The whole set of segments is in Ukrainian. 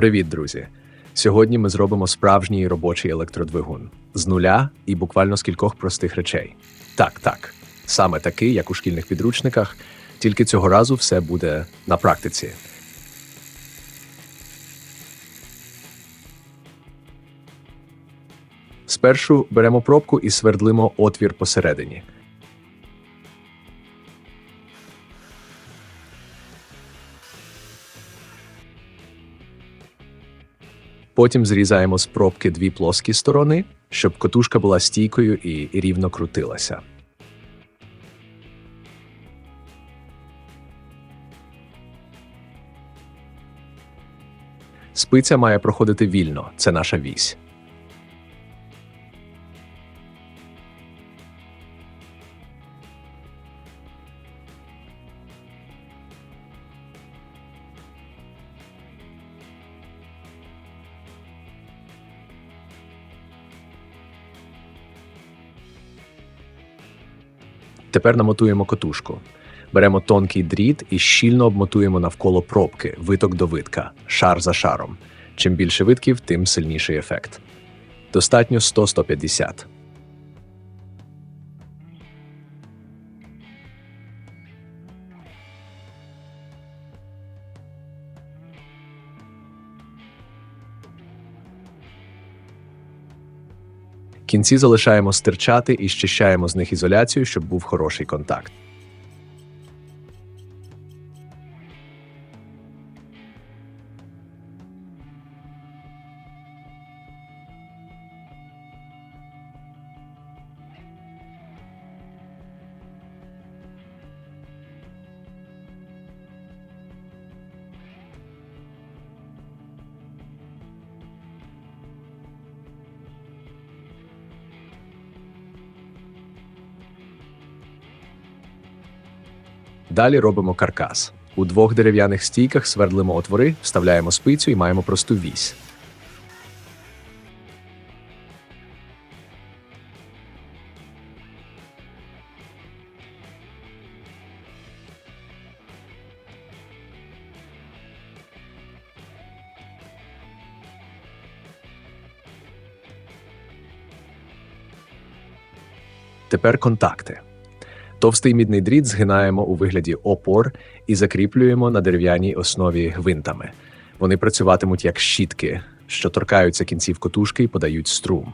Привіт, друзі! Сьогодні ми зробимо справжній робочий електродвигун з нуля і буквально з кількох простих речей. Так, так, саме такий, як у шкільних підручниках, тільки цього разу все буде на практиці. Спершу беремо пробку і свердлимо отвір посередині. Потім зрізаємо з пробки дві плоскі сторони, щоб котушка була стійкою і рівно крутилася. Спиця має проходити вільно, це наша вісь. Тепер намотуємо котушку. Беремо тонкий дріт і щільно обмотуємо навколо пробки, виток до витка, шар за шаром. Чим більше витків, тим сильніший ефект. Достатньо 100-150. Кінці залишаємо стирчати і щищаємо з них ізоляцію, щоб був хороший контакт. Далі робимо каркас. У двох дерев'яних стійках свердлимо отвори, вставляємо спицю і маємо просту вісь. Тепер контакти. Товстий мідний дріт згинаємо у вигляді опор і закріплюємо на дерев'яній основі гвинтами. Вони працюватимуть як щітки, що торкаються кінців котушки і подають струм.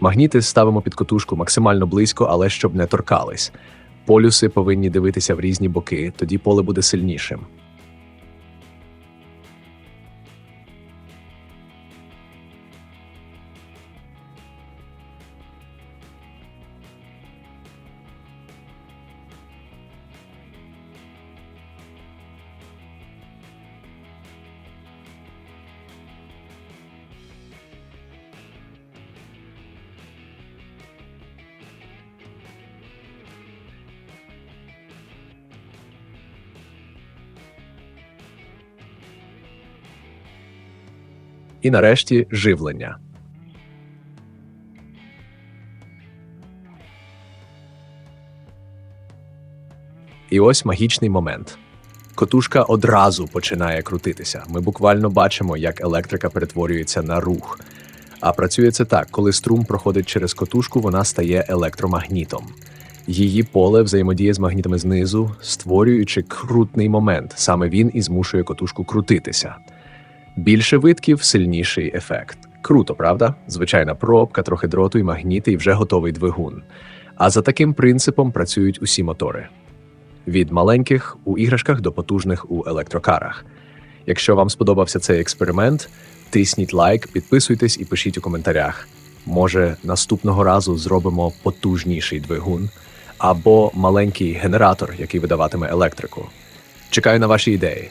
Магніти ставимо під котушку максимально близько, але щоб не торкались. Полюси повинні дивитися в різні боки, тоді поле буде сильнішим. І нарешті живлення. І ось магічний момент. Котушка одразу починає крутитися. Ми буквально бачимо, як електрика перетворюється на рух. А працює це так: коли струм проходить через котушку, вона стає електромагнітом. Її поле взаємодіє з магнітами знизу, створюючи крутний момент. Саме він і змушує котушку крутитися. Більше витків, сильніший ефект. Круто, правда? Звичайна пробка, трохи дроту і магніти, і вже готовий двигун. А за таким принципом працюють усі мотори: від маленьких у іграшках до потужних у електрокарах. Якщо вам сподобався цей експеримент, тисніть лайк, підписуйтесь і пишіть у коментарях. Може, наступного разу зробимо потужніший двигун або маленький генератор, який видаватиме електрику. Чекаю на ваші ідеї.